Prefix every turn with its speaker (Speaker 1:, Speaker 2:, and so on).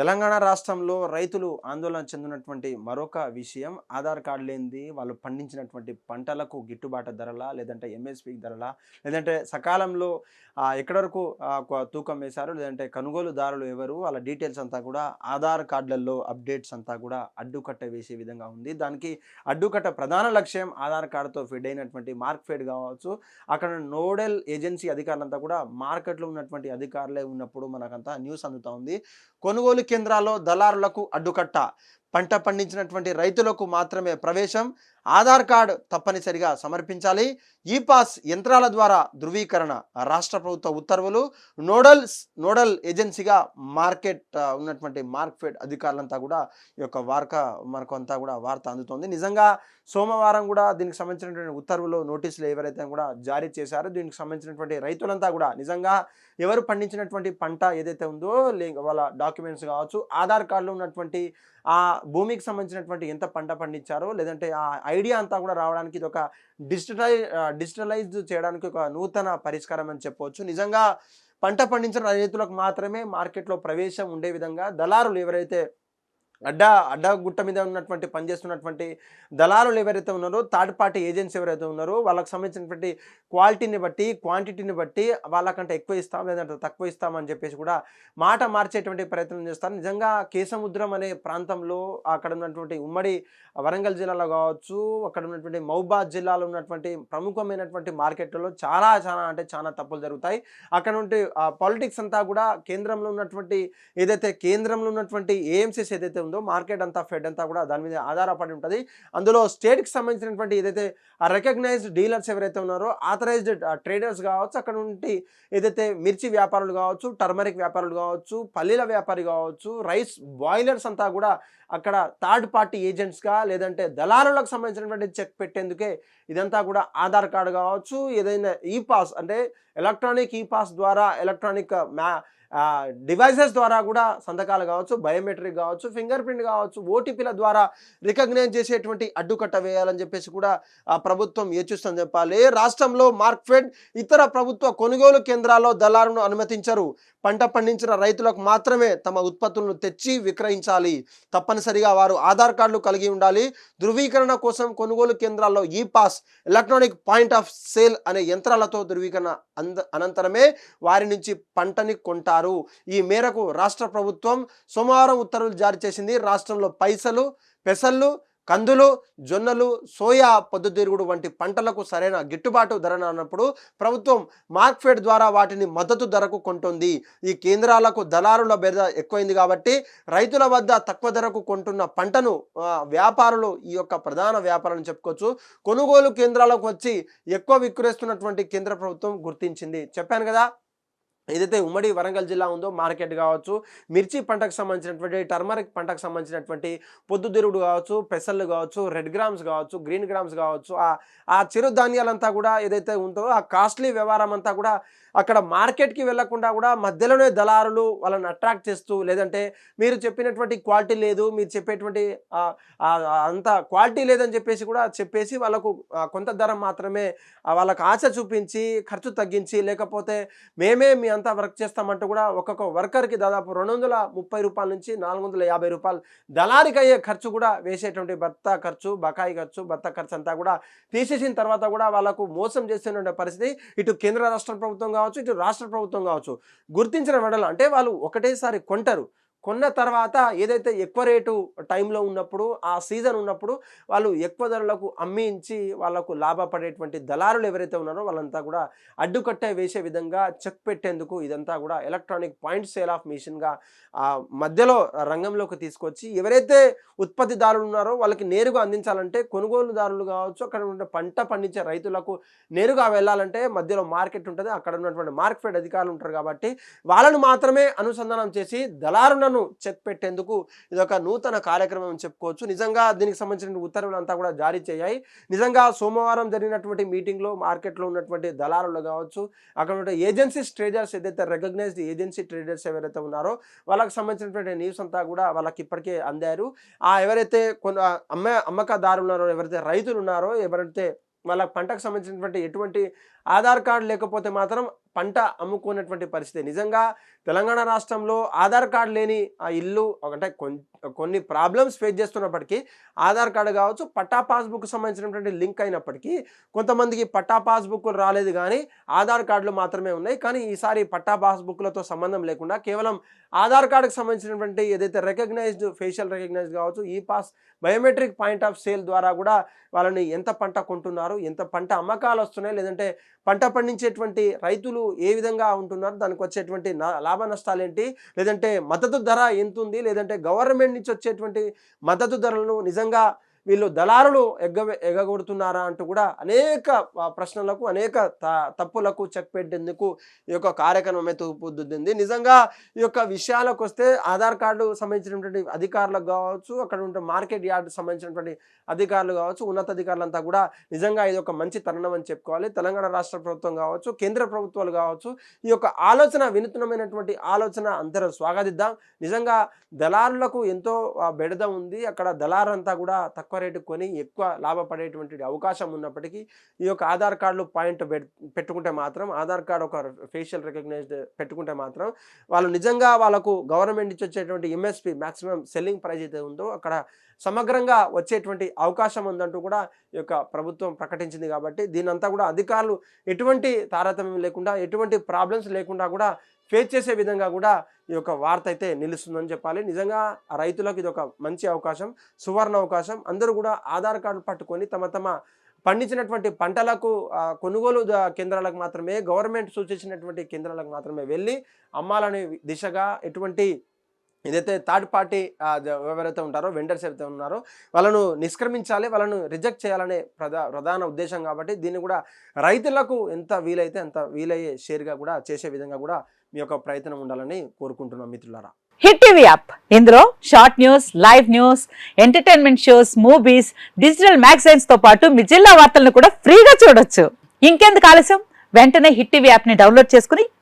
Speaker 1: తెలంగాణ రాష్ట్రంలో రైతులు ఆందోళన చెందినటువంటి మరొక విషయం ఆధార్ కార్డు లేనిది వాళ్ళు పండించినటువంటి పంటలకు గిట్టుబాటు ధరలా లేదంటే ఎంఎస్పి ధరలా లేదంటే సకాలంలో ఎక్కడి వరకు తూకం వేశారు? లేదంటే కొనుగోలుదారులు ఎవరు? వాళ్ళ డీటెయిల్స్ అంతా కూడా ఆధార్ కార్డులలో అప్డేట్స్ అంతా కూడా అడ్డుకట్ట వేసే విధంగా ఉంది. దానికి అడ్డుకట్ట ప్రధాన లక్ష్యం ఆధార్ కార్డుతో ఫిడ్ అయినటువంటి మార్క్ ఫెడ్ కావచ్చు. అక్కడ నోడల్ ఏజెన్సీ అధికారులంతా కూడా మార్కెట్లో ఉన్నటువంటి అధికారులే ఉన్నప్పుడు మనకంతా న్యూస్ అందుతూ ఉంది. కొనుగోలు కేంద్రాల్లో దళారులకు అడ్డుకట్ట. పంట పండించినటువంటి రైతులకు మాత్రమే ప్రవేశం. ఆధార్ కార్డు తప్పనిసరిగా సమర్పించాలి. ఈ పాస్ యంత్రాల ద్వారా ధృవీకరణ రాష్ట్ర ప్రభుత్వ ఉత్తర్వులు నోడల్స్ నోడల్ ఏజెన్సీగా మార్కెట్ ఉన్నటువంటి మార్కెట్ అధికారులంతా కూడా ఈ యొక్క వార్క మనకు అంతా కూడా వార్త అందుతోంది. నిజంగా సోమవారం కూడా దీనికి సంబంధించినటువంటి ఉత్తర్వులు నోటీసులు ఎవరైతే కూడా జారీ చేశారో దీనికి సంబంధించినటువంటి రైతులంతా కూడా నిజంగా ఎవరు పండించినటువంటి పంట ఏదైతే ఉందో లే వాళ్ళ డాక్యుమెంట్స్ కావచ్చు ఆధార్ కార్డులో ఉన్నటువంటి ఆ భూమికి సంబంధించినటువంటి ఎంత పంట పండించారో లేదంటే ఆ ఐడియా అంతా కూడా రావడానికి ఇది ఒక డిజిటలై డిజిటలైజ్ చేయడానికి ఒక నూతన పరిష్కారం అని చెప్పవచ్చు నిజంగా పంట పండించిన రైతులకు మాత్రమే మార్కెట్లో ప్రవేశం ఉండే విధంగా దళారులు ఎవరైతే అడ్డా అడ్డా గుట్ట మీద ఉన్నటువంటి పనిచేస్తున్నటువంటి దళారులు ఎవరైతే ఉన్నారో థర్డ్ పార్టీ ఏజెంట్స్ ఎవరైతే ఉన్నారో వాళ్ళకి సంబంధించినటువంటి క్వాలిటీని బట్టి క్వాంటిటీని బట్టి వాళ్ళకంటే ఎక్కువ ఇస్తాం లేదంటే తక్కువ ఇస్తామని చెప్పేసి కూడా మాట మార్చేటువంటి ప్రయత్నం చేస్తారు. నిజంగా కేసముద్రం అనే ప్రాంతంలో అక్కడ ఉన్నటువంటి ఉమ్మడి వరంగల్ జిల్లాలో కావచ్చు అక్కడ ఉన్నటువంటి మౌబాద్ జిల్లాలో ఉన్నటువంటి ప్రముఖమైనటువంటి మార్కెట్లలో చాలా చాలా అంటే చాలా తప్పులు జరుగుతాయి. అక్కడ ఉంటే పాలిటిక్స్ అంతా కూడా కేంద్రంలో ఉన్నటువంటి ఏదైతే కేంద్రంలో ఉన్నటువంటి ఏఎంసీస్ ఏదైతే ఉందో మార్కెట్ అంతా ఫెడ్ అంతా కూడా దాని మీద ఆధారపడి ఉంటుంది. అందులో స్టేట్కి సంబంధించినటువంటి ఏదైతే రికగ్నైజ్డ్ డీలర్స్ ఎవరైతే ఉన్నారో ఆథరైజ్డ్ ట్రేడర్స్ కావచ్చు అక్కడ నుండి ఏదైతే మిర్చి వ్యాపారులు కావచ్చు టర్మరిక్ వ్యాపారులు కావచ్చు పల్లీల వ్యాపారి కావచ్చు రైస్ బాయిలర్స్ అంతా కూడా అక్కడ థర్డ్ పార్టీ ఏజెంట్స్గా లేదంటే దళారులకు సంబంధించినటువంటి చెక్ పెట్టేందుకే ఇదంతా కూడా ఆధార్ కార్డు కావచ్చు ఏదైనా ఈ పాస్ అంటే ఎలక్ట్రానిక్ ఈ పాస్ ద్వారా ఎలక్ట్రానిక్ మ్యా డివైసెస్ ద్వారా కూడా సంతకాలు కావచ్చు బయోమెట్రిక్ కావచ్చు ఫింగర్ ప్రింట్ కావచ్చు ఓటీపీల ద్వారా రికగ్నైజ్ చేసేటువంటి అడ్డుకట్ట వేయాలని చెప్పేసి కూడా ఆ ప్రభుత్వం యోచిస్తుందని చెప్పాలి. రాష్ట్రంలో మార్క్ఫెడ్ ఇతర ప్రభుత్వ కొనుగోలు కేంద్రాల్లో దళారును అనుమతించరు. పంట పండించిన రైతులకు మాత్రమే తమ ఉత్పత్తులను తెచ్చి విక్రయించాలి. తప్పనిసరిగా వారు ఆధార్ కార్డులు కలిగి ఉండాలి. ధృవీకరణ కోసం కొనుగోలు కేంద్రాల్లో E POS electronic point of sale అనే యంత్రాలతో ధృవీకరణ అంద అనంతరమే వారి నుంచి పంటని కొంటారు. ఈ మేరకు రాష్ట్ర ప్రభుత్వం సోమవారం ఉత్తర్వులు జారీ చేసింది. రాష్ట్రంలో పైసలు పెసళ్ళు కందులు జొన్నలు సోయా పొద్దుతిరుగుడు వంటి పంటలకు సరైన గిట్టుబాటు ధర అన్నప్పుడు ప్రభుత్వం మార్క్ఫెడ్ ద్వారా వాటిని మద్దతు ధరకు కొంటుంది. ఈ కేంద్రాలకు దళారుల బెద ఎక్కువైంది కాబట్టి రైతుల వద్ద తక్కువ ధరకు కొంటున్న పంటను వ్యాపారులు ఈ యొక్క ప్రధాన వ్యాపారం చెప్పుకోవచ్చు. కొనుగోలు కేంద్రాలకు వచ్చి ఎక్కువ విక్రయిస్తున్నటువంటి కేంద్ర ప్రభుత్వం గుర్తించింది. చెప్పాను కదా? ఏదైతే ఉమ్మడి వరంగల్ జిల్లా ఉందో మార్కెట్ కావచ్చు మిర్చి పంటకు సంబంధించినటువంటి టర్మరిక్ పంటకు సంబంధించినటువంటి పొద్దుతిరుగుడు కావచ్చు పెసళ్ళు కావచ్చు రెడ్ గ్రామ్స్ కావచ్చు గ్రీన్ గ్రామ్స్ కావచ్చు ఆ ఆ చిరుధాన్యాలంతా కూడా ఏదైతే ఉందో ఆ కాస్ట్లీ వ్యవహారం అంతా కూడా అక్కడ మార్కెట్కి వెళ్ళకుండా కూడా మధ్యలోనే దళారులు వాళ్ళని అట్రాక్ట్ చేస్తూ లేదంటే మీరు చెప్పినటువంటి క్వాలిటీ లేదు మీరు చెప్పేటువంటి అంత క్వాలిటీ లేదని చెప్పేసి కూడా చెప్పేసి వాళ్ళకు కొంత ధర మాత్రమే వాళ్ళకు ఆశ చూపించి ఖర్చు తగ్గించి లేకపోతే మేమే మీ అంతా వర్క్ చేస్తామంటూ కూడా ఒక్కొక్క వర్కర్కి దాదాపు రెండు వందల ముప్పై రూపాయల నుంచి నాలుగు వందల యాభై రూపాయలు దళారికి అయ్యే ఖర్చు కూడా వేసేటువంటి భర్త ఖర్చు బకాయి ఖర్చు భర్త ఖర్చు అంతా కూడా తీసేసిన తర్వాత కూడా వాళ్ళకు మోసం చేస్తున్న పరిస్థితి. ఇటు కేంద్ర రాష్ట్ర ప్రభుత్వం కావచ్చు ఇటు రాష్ట్ర ప్రభుత్వం కావచ్చు గుర్తించిన మెడలు అంటే వాళ్ళు ఒకటేసారి కొంటారు. కొన్న తర్వాత ఏదైతే ఎక్కువ రేటు టైంలో ఉన్నప్పుడు ఆ సీజన్ ఉన్నప్పుడు వాళ్ళు ఎక్కువ ధరలకు అమ్మించి వాళ్ళకు లాభపడేటువంటి దళారులు ఎవరైతే ఉన్నారో వాళ్ళంతా కూడా అడ్డుకట్టే వేసే విధంగా చెక్ పెట్టేందుకు ఇదంతా కూడా ఎలక్ట్రానిక్ పాయింట్ సేల్ ఆఫ్ మిషన్గా ఆ మధ్యలో రంగంలోకి తీసుకొచ్చి ఎవరైతే ఉత్పత్తిదారులు ఉన్నారో వాళ్ళకి నేరుగా అందించాలంటే కొనుగోలుదారులు కావచ్చు అక్కడ ఉన్న పంట పండించే రైతులకు నేరుగా వెళ్ళాలంటే మధ్యలో మార్కెట్ ఉంటుంది అక్కడ ఉన్నటువంటి మార్కెట్ అధికారులు ఉంటారు కాబట్టి వాళ్ళను మాత్రమే అనుసంధానం చేసి దళారులను చెక్ పెట్టేందుకు ఇది ఒక నూతన కార్యక్రమం చెప్పుకోవచ్చు. నిజంగా దీనికి సంబంధించిన ఉత్తర్వులు అంతా కూడా జారీ చేయాయి. నిజంగా సోమవారం జరిగినటువంటి మీటింగ్లో మార్కెట్లో ఉన్నటువంటి దళారులు కావచ్చు అక్కడ ఉన్న ఏజెన్సీస్ ట్రేడర్స్ ఏదైతే రికగ్నైజ్డ్ ఏజెన్సీ ట్రేడర్స్ ఎవరైతే ఉన్నారో వాళ్ళకి సంబంధించినటువంటి న్యూస్ అంతా కూడా వాళ్ళకి ఇప్పటికే అందారు. ఆ ఎవరైతే కొన్ని అమ్మ అమ్మకదారులు ఉన్నారో ఎవరైతే రైతులు ఉన్నారో ఎవరైతే వాళ్ళ పంటకు సంబంధించినటువంటి ఎటువంటి ఆధార్ కార్డు లేకపోతే మాత్రం పంట అమ్ముకునేటువంటి పరిస్థితి. నిజంగా తెలంగాణ రాష్ట్రంలో ఆధార్ కార్డు లేని ఆ ఇల్లు అంటే కొన్ని ప్రాబ్లమ్స్ ఫేస్ చేస్తున్నప్పటికీ ఆధార్ కార్డు కావచ్చు పట్టా పాస్బుక్ సంబంధించినటువంటి లింక్ అయినప్పటికీ కొంతమందికి పట్టా పాస్బుక్లు రాలేదు కానీ ఆధార్ కార్డులు మాత్రమే ఉన్నాయి. కానీ ఈసారి పట్టా పాస్బుక్లతో సంబంధం లేకుండా కేవలం ఆధార్ కార్డుకు సంబంధించినటువంటి ఏదైతే రికగ్నైజ్డ్ ఫేషియల్ రికగ్నైజ్డ్ కావచ్చు E POS biometric point of sale ద్వారా కూడా వాళ్ళని ఎంత పంట కొంటున్నారు ఎంత పంట అమ్మకాలు వస్తున్నాయి లేదంటే పంట పండించేటువంటి రైతులు ఏ విధంగా ఉంటున్నారు? దానికి వచ్చేటువంటి నా- లాభ నష్టాలు ఏంటి లేదంటే మద్దతు ధర ఎంత ఉంది లేదంటే గవర్నమెంట్ నుంచి వచ్చేటువంటి మద్దతు ధరలను నిజంగా వీళ్ళు దళారులు ఎగ్గ ఎగగొడుతున్నారా అంటూ కూడా అనేక ప్రశ్నలకు అనేక త- తప్పులకు చెక్ పెట్టేందుకు ఈ యొక్క కార్యక్రమం అయితే రూపుదిద్దింది నిజంగా ఈ యొక్క విషయాలకు వస్తే ఆధార్ కార్డు సంబంధించినటువంటి అధికారులకు కావచ్చు అక్కడ ఉంటే మార్కెట్ యార్డ్ సంబంధించినటువంటి అధికారులు కావచ్చు ఉన్నతాధికారులంతా కూడా నిజంగా ఇది ఒక మంచి తరుణం అని చెప్పుకోవాలి. తెలంగాణ రాష్ట్ర ప్రభుత్వం కావచ్చు కేంద్ర ప్రభుత్వాలు కావచ్చు ఈ యొక్క ఆలోచన వినూత్నమైనటువంటి ఆలోచన అందరూ స్వాగతిద్దాం. నిజంగా దళారులకు ఎంతో బెడద ఉంది. అక్కడ దళారంతా కూడా తక్కువ తక్కువ రేటు కొని ఎక్కువ లాభపడేటువంటి అవకాశం ఉన్నప్పటికీ ఈ యొక్క ఆధార్ కార్డులు పాయింట్ పెట్టుకుంటే మాత్రం ఆధార్ కార్డు ఒక ఫేషియల్ రికగ్నైజ్డ్ పెట్టుకుంటే మాత్రం వాళ్ళు నిజంగా వాళ్ళకు గవర్నమెంట్ నుంచి వచ్చేటువంటి ఎంఎస్పి మ్యాక్సిమం సెల్లింగ్ ప్రైస్ అయితే ఉందో అక్కడ సమగ్రంగా వచ్చేటువంటి అవకాశం ఉందంటూ కూడా ఈ యొక్క ప్రభుత్వం ప్రకటించింది కాబట్టి దీనంతా కూడా అధికారులు ఎటువంటి తారతమ్యం లేకుండా ఎటువంటి ప్రాబ్లమ్స్ లేకుండా కూడా ఫేస్ చేసే విధంగా కూడా ఈ యొక్క వార్త అయితే నిలుస్తుందని చెప్పాలి. నిజంగా రైతులకు ఇది ఒక మంచి అవకాశం సువర్ణ అవకాశం. అందరూ కూడా ఆధార్ కార్డు పట్టుకొని తమ తమ పండించినటువంటి పంటలకు కొనుగోలు కేంద్రాలకు మాత్రమే గవర్నమెంట్ సూచించినటువంటి కేంద్రాలకు మాత్రమే వెళ్ళి అమ్మాలనే దిశగా ఎటువంటి ఏదైతే థర్డ్ పార్టీ ఎవరైతే ఉంటారో వెండర్స్ ఎవరైతే ఉన్నారో వాళ్ళను నిష్క్రమించాలి వాళ్ళను రిజెక్ట్ చేయాలనే ప్రధా ప్రధాన ఉద్దేశం కాబట్టి దీన్ని కూడా రైతులకు ఎంత వీలైతే అంత వీలయ్యే షేర్గా కూడా చేసే విధంగా కూడా మీ యొక్క ప్రయత్నం ఉండాలని కోరుకుంటున్నాం మిత్రులారా.
Speaker 2: Hit TV app. ఇందులో short news live news entertainment shows movies digital మ్యాగజైన్స్తో పాటు మీ జిల్లా వార్తలను కూడా ఫ్రీగా చూడొచ్చు. ఇంకెందుకు ఆలస్యం? వెంటనే హిట్ టీవీ యాప్ని డౌన్లోడ్ చేసుకుని